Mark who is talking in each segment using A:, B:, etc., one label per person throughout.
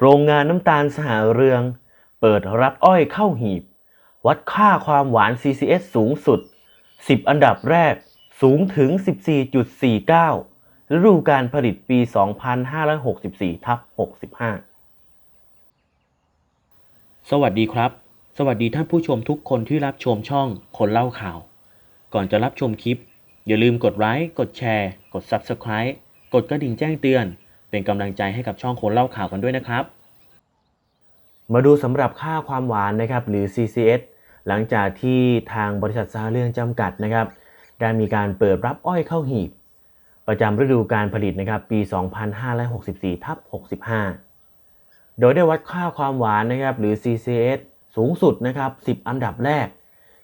A: โรงงานน้ำตาลสหเรือง เปิดรับอ้อยเข้าหีบ วัดค่าความหวาน CCS สูงสุด 10 อันดับแรกสูงถึง 14.49 ฤดูการผลิตปี 2564ทับ65 สวัสดีครับ สวัสดีท่านผู้ชมทุกคนที่รับชมช่องคนเล่าข่าว ก่อนจะรับชมคลิป อย่าลืมกดไลค์ กดแชร์ กด Subscribe กดกระดิ่งแจ้งเตือน เป็นกำลังใจให้กับช่องคนเล่าข่าวกันด้วยนะครับ มาดูสำหรับค่าความหวานนะครับหรือ CCS หลังจากที่ทางบริษัทสหเรื่องจำกัดนะครับได้มีการเปิดรับอ้อยเข้าหีบ ประจำฤดูการผลิตนะครับปี 2564ทับ65 โดยได้วัดค่าความหวานนะครับหรือ CCS สูงสุดนะครับ10 อันดับแรก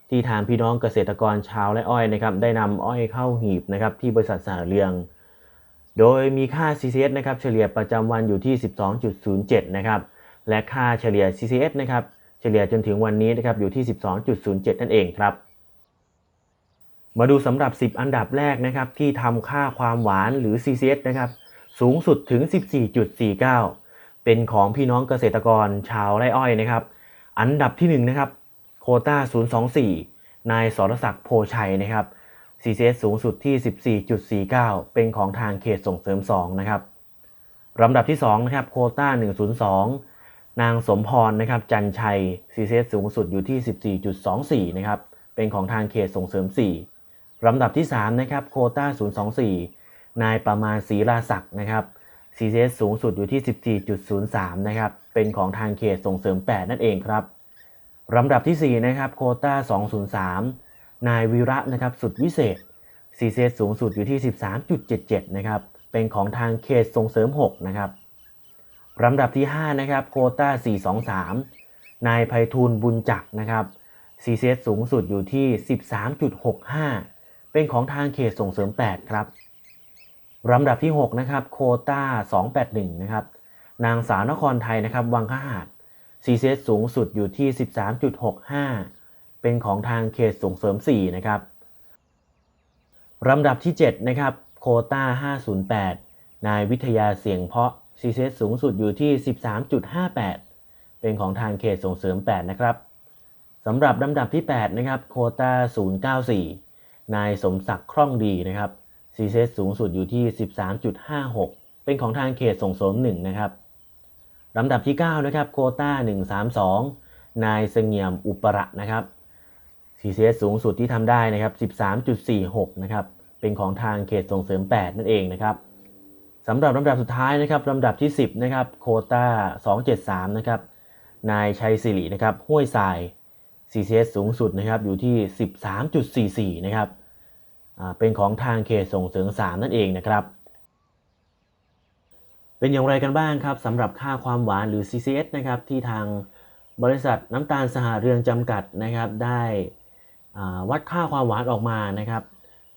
A: ที่ทางพี่น้องเกษตรกรชาวและอ้อยนะครับได้นำอ้อยเข้าหีบนะครับที่บริษัทสหเรือง โดยมีค่า CCS นะครับเฉลี่ยประจำวันอยู่ที่ 12.07 นะครับ และค่าเฉลี่ย CCS นะครับเฉลี่ยจนถึงวันนี้นะครับอยู่ที่ 12.07 นั่นเองครับ มาดูสำหรับ 10 อันดับแรกนะครับที่ทำค่าความหวานหรือ CCS นะครับสูงสุดถึง 14.49 เป็นของพี่น้องเกษตรกรชาวไร่อ้อยนะครับ อันดับที่1นะครับโคต้า024 นายสรศักดิ์โพชัยนะครับ CCS สูงสุดที่ 14.49 เป็นของทางเขตส่งเสริม 2 นะครับลำดับที่ 2 นะครับ โคต้า 102 นางสมพร นะครับ จันชัย CCS สูงสุดอยู่ที่ 14.24 นะครับ เป็นของทางเขตส่งเสริม 4 ลำดับที่ 3 นะครับ โคต้า 024 นายประมาณศรีราศักดิ์นะครับ CCS สูงสุดอยู่ที่ 14.03 นะครับ เป็นของทางเขตส่งเสริม 8 นั่นเองครับลำดับที่ 4 นะครับ โคต้า 203 นายวีระนะครับสุดวิเศษ CCS สูงสุดอยู่ที่ 13.77 นะครับ เป็นของทางเขตส่งเสริม 6 นะครับลำดับที่ 5 นะครับโคต้า 423 นายไพฑูรย์บุญจักนะครับ CCS สูงสุดอยู่ที่ 13.65 เป็นของทางเขตส่งเสริม 8 ครับลำดับที่ 6 นะครับโคต้า 281 นะครับ นางสาวนครไทยนะครับวังขหาด CCS สูงสุดอยู่ที่ 13.65 เป็นของทางเขตส่งเสริม 4 นะครับลำดับที่ 7 นะครับโคต้า 508 นายวิทยาเสียงเพาะ CCS สูงสุดอยู่ที่ 13.58 เป็นของทางเขตส่งเสริม 8 นะครับสำหรับลำดับที่ 8 นะครับโคต้า 094 นายสมศักดิ์คล่องดีนะครับ CCS สูงสุดอยู่ที่ 13.56 เป็นของทางเขตส่งเสริม 1 นะครับลำดับที่ 9 นะครับโคต้า 132 นายเสงี่ยมอุประนะครับ CCS สูงสุดที่ทำได้นะครับ 13.46 นะครับ เป็นของทางเขตส่งเสริม 8 นั่นเองนะครับสำหรับลำดับสุดท้ายนะครับลำดับที่ 10 นะครับ โคต้า 273 นะครับ นายชัยศิรินะครับ ห้วยทราย CCS สูงสุดนะครับ อยู่ที่ 13.44 นะครับอ่าเป็นของทางเขตส่งเสริม 3 นั่นเองนะครับ เป็นอย่างไรกันบ้างครับสำหรับค่าความหวานหรือ CCS นะครับที่ทางบริษัทน้ำตาลสหเรืองจำกัดนะครับได้ วัดค่าความหวานออกมานะครับ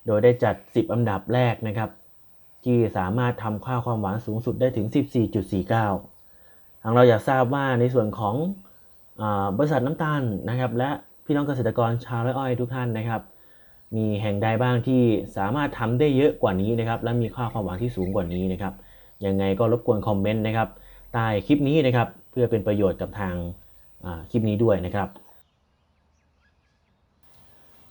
A: โดยได้จัด 10 อันดับแรกนะครับ ที่สามารถทำค่าความหวานสูงสุดได้ถึง 14.49 ทางเราอยากทราบว่าในส่วนของอบริษัทน้ำตาลนะครับ และพี่น้องเกษตรกรชาวไร่อ้อยทุกท่านนะครับ มีแห่งใดบ้างที่สามารถทำได้เยอะกว่านี้นะครับ และมีค่าความหวานที่สูงกว่านี้นะครับยังไงก็รบกวนคอมเมนต์นะครับใต้คลิปนี้นะครับ เพื่อเป็นประโยชน์กับทางคลิปนี้ด้วยนะครับ